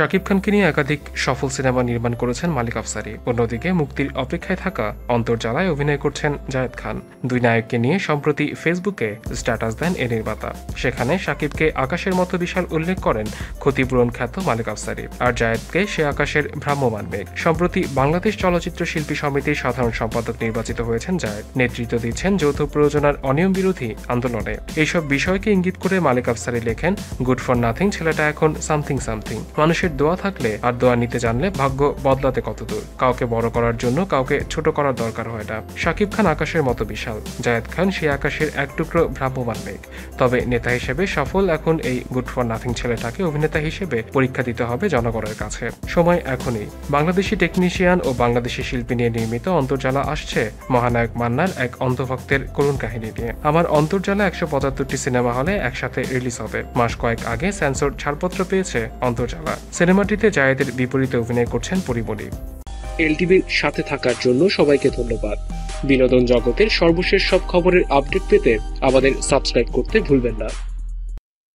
শাকিব খানকে নিয়ে একাধিক সফল সিনেমা নির্মাণ করেছেন মালিক আফসারি। অন্যদিকে মুক্তির অপেক্ষায় থাকা অন্তর্জালায় অভিনয় করছেন জায়েদ খান। দুই নায়ককে নিয়ে সম্প্রতি ফেসবুকে স্ট্যাটাস দেন এ নির্মাতা। সেখানে শাকিবকে আকাশের মতো বিশাল উল্লেখ করেন ক্ষতিপূরণ খ্যাত মালিক আফসারি। আর জায়েদকে সে আকাশের ভ্রাম্যমান মেঘ সম্প্রতি বাংলাদেশ চলচ্চিত্র শিল্পী সমিতির সাধারণ সম্পাদক নির্বাচিত হয়েছেন জায়েদ। নেতৃত্ব দিচ্ছেন যৌথ প্রযোজনার অনিয়ম বিরোধী আন্দোলনে। এইসব বিষয়কে ইঙ্গিত করে মালিক আফসারি লেখেন, গুড ফর নাথিং, ছেলেটা এখন সামথিং সামথিং। মানুষের দোয়া থাকলে আর দোয়া নিতে জানলে ভাগ্য বদলাতে কত দূর কাউকে বড় করার জন্য কাউকে ছোট করার দরকার হয় না। শাকিব খান আকাশের মতো বিশাল। জায়েদ খান সে আকাশের এক টুকরো ভ্রাম্যমান মেঘ। তবে নেতা হিসেবে সফল এখন এই গুড ফর নাথিং ছেলেটাকে অভিনেতা হিসেবে পরীক্ষা দিতে হবে জনগণের কাছে। সময় এখনই। বাংলাদেশি টেকনিশিয়ান ও বাংলাদেশি শিল্পী নিয়ে নির্মিত অন্তর্জালা আসছে মহানায়ক মান্নার এক অন্ধভক্তের করুণ কাহিনী নিয়ে। আমার অন্তর্জালা একশো পঁচাত্তরটি সিনেমা হলে একসাথে রিলিজ হবে। মাস কয়েক আগে সেন্সর ছাড়পত্র পেয়েছে অন্তর্জালা। সিনেমাটিতে জায়েদের বিপরীতে অভিনয় করছেন পরিমণি। এলটিভির সাথে থাকার জন্য সবাইকে ধন্যবাদ। বিনোদন জগতের সর্বশেষ সব খবরের আপডেট পেতে আমাদের সাবস্ক্রাইব করতে ভুলবেন না।